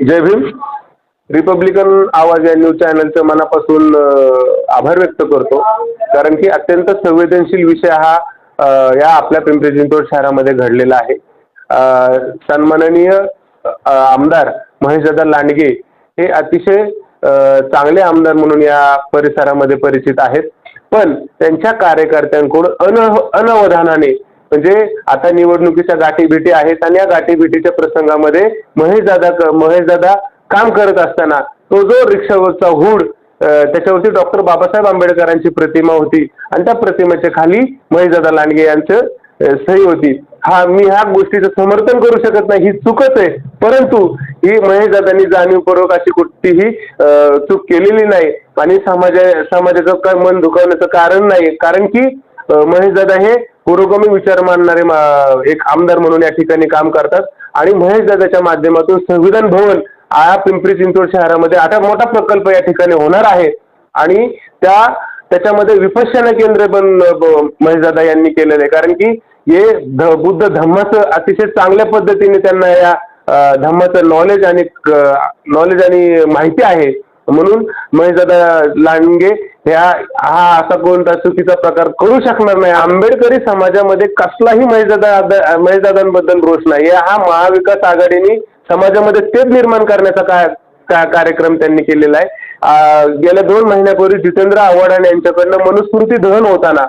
जय Bhim. Republican आवाज या news चॅनलचं मनापासून आभार व्यक्त करतो. कारण की अत्यंत संवेदनशील विषय हा या आपल्या पिंपरी चिंचवड शहरामध्ये घडलेला आहे. सन्माननीय आमदार महेशदादा लांडगे हे अतिशय चांगले आमदार म्हणून या परिसरामध्ये परिचित आहेत. पण त्यांच्या कार्यकर्त्यांकडून अन अनवधानाने म्हणजे आता निवडणुकीच्या गाठीभेटी आहेत आणि या गाठीभेटीच्या प्रसंगामध्ये महेशदादा महेशदादा काम करत असताना तो जो रिक्षावरचा हुड त्याच्यावरती डॉक्टर बाबासाहेब आंबेडकरांची प्रतिमा होती आणि त्या प्रतिमेच्या खाली महेशदादा लांडगे यांचं सही होती. हा मी ह्या गोष्टीचं समर्थन करू शकत नाही ही चूकच आहे. परंतु ही महेशदादांनी जाणीवपूर्वक अशी कुठलीही चूक केलेली नाही आणि समाजा समाजाचं काय मन दुखावण्याचं कारण नाही. कारण की महेशदादा हे पुरोगामी विचार मानणारे मा- एक आमदार म्हणून या ठिकाणी काम करतात. आणि महेशदादाच्या माध्यमातून संविधान भवन आया पिंपरी चिंचवड शहरामध्ये आता मोठा प्रकल्प या ठिकाणी होणार आहे. आणि त्या त्याच्यामध्ये विपश्यना केंद्र पण ब- महेशदादा यांनी केलेलं आहे. कारण की हे ध- बुद्ध धम्माचं अतिशय चांगल्या पद्धतीने त्यांना या धम्माचं नॉलेज आणि नॉलेज आणि माहिती आहे. म्हणून महेशदादा लांडगे ह्या हा असा कोणता चुकीचा प्रकार करू शकणार नाही. आंबेडकरी समाजामध्ये कसलाही महेशदादा महेशदादांबद्दल रोष नाही. हा महाविकास आघाडीने समाजामध्ये तेच निर्माण करण्याचा काय का कार्यक्रम त्यांनी केलेला आहे. गेल्या दोन महिन्यापूर्वी जितेंद्र आव्हाड यांच्याकडनं मनुस्मृती दहन होताना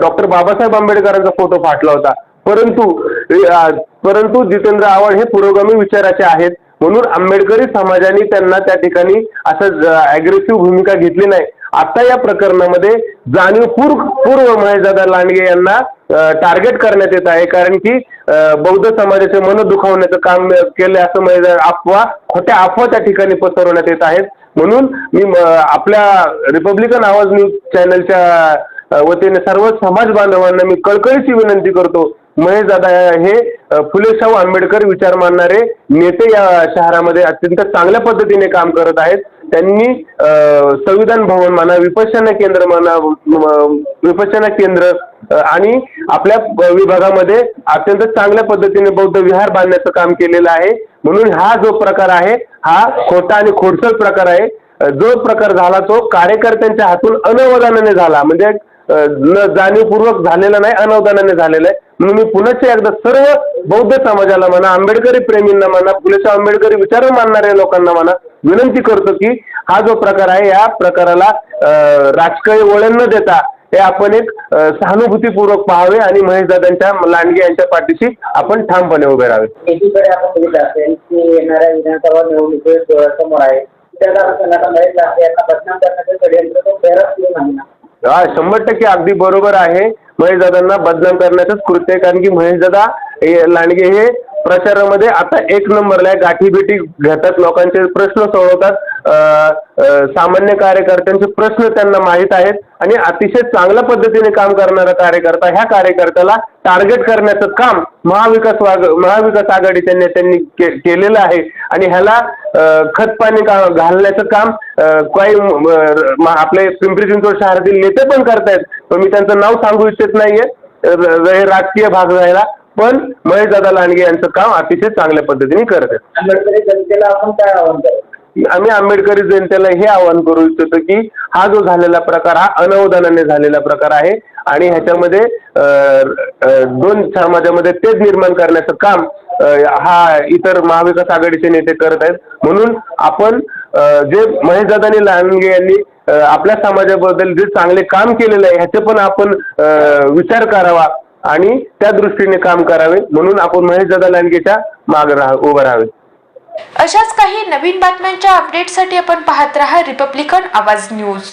डॉक्टर बाबासाहेब आंबेडकरांचा फोटो फाटला होता. परंतु परंतु जितेंद्र आव्हाड हे पुरोगामी विचाराचे आहेत. म्हणून आंबेडकरी समाजाने त्यांना त्या ठिकाणी असं अग्रेसिव्ह भूमिका घेतली नाही. आता या प्रकरणामध्ये जाणीवपूर्व पूर्व महेशदादा लांडगे यांना टार्गेट करण्यात येत आहे. कारण की बौद्ध समाजाचे मन दुखावण्याचं काम केलं असं महेश अफवा खोट्या अफवा त्या ठिकाणी पसरवण्यात येत आहेत. म्हणून मी आपल्या रिपब्लिकन आवाज न्यूज चॅनलच्या वतीने सर्व समाज बांधवांना मी कळकळीची विनंती करतो. महेश दादा हे अ, फुले शाहू आंबेडकर विचार मानणारे नेते या शहरामध्ये अत्यंत चांगल्या पद्धतीने काम करत आहेत. त्यांनी संविधान भवन म्हणा विपश्यना केंद्र म्हणा म- विपश्यना केंद्र आणि आपल्या विभागामध्ये अत्यंत चांगल्या पद्धतीने बौद्ध विहार बांधण्याचं काम केलेलं आहे. म्हणून हा जो प्रकार आहे हा खोटा आणि खोडसर प्रकार आहे. जो प्रकार झाला तो कार्यकर्त्यांच्या हातून अनवधानाने झाला. म्हणजे न जाणीवपूर्वक झालेला नाही अनवधानाने झालेला आहे. म्हणून मी पुन्हा एकदा सर्व बौद्ध समाजाला म्हणा आंबेडकरी प्रेमींना म्हणा फुलेशाह आंबेडकरी विचार मानणाऱ्या लोकांना म्हणा विनंती करतो की हा जो प्रकार आहे या प्रकाराला राजकीय वळण न देता हे आपण एक सहानुभूतीपूर्वक पाहावे आणि महेशदादांच्या लांडगे यांच्या पाठीशी आपण ठामपणे उभे राहावे. एकीकडे आपण बघितलं असेल की येणाऱ्या विधानसभा निवडणुकीत डोळ्यासमोर आहे. त्याला असताना महेश लांडे यांना बदनाम करण्याचं षडयंत्र तो फेरच सुरू नाही ना हा शंभर टक्के अगदी बरोबर आहे. महेशदादांना बदनाम करण्याचंच कृत्य आहे. कारण की महेशदादा लांडगे हे प्रचारामध्ये आता एक नंबरला आहे. गाठीभेटी घेतात लोकांचे प्रश्न सोडवतात. सामान्य कार्यकर्त्यांचे प्रश्न त्यांना माहीत आहेत. आणि अतिशय चांगल्या पद्धतीने काम करणारा कार्यकर्ता ह्या कार्यकर्त्याला टार्गेट करण्याचं काम महाविकास वाग महाविकास आघाडीच्या नेत्यांनी के केलेलं आहे. आणि ह्याला खतपाणी का घालण्याचं काम काही आपले पिंपरी चिंचवड शहरातील नेते पण करतायत. पण मी त्यांचं नाव सांगू इच्छित नाहीये. राजकीय भाग राहिला. पण महेशदादा लांडगे यांचं काम अतिशय चांगल्या पद्धतीने करत आहेत. आंबेडकरी जनतेला आपण काय आव्हान करायचं आम्ही आंबेडकरी जनतेला हे आवाहन करू इच्छितो की हा जो झालेला प्रकार हा अनवधानाने झालेला प्रकार आहे आणि ह्याच्यामध्ये अं, अं, दोन समाजामध्ये तेच निर्माण करण्याचं काम अं, हा इतर महाविकास आघाडीचे नेते करत आहेत. म्हणून आपण अं, जे महेशदादानी लांडगे यांनी अं, आपल्या समाजाबद्दल जे चांगले काम केलेलं आहे ह्याचे पण आपण अं, विचार करावा. आणि त्या दृष्टीने काम करावे म्हणून आपण महेशदादा लांडगेच्या माग राहा उभं राहावे. अशाच काही नवीन बातम्यांच्या अपडेटसाठी आपण पाहत रहा रिपब्लिकन आवाज न्यूज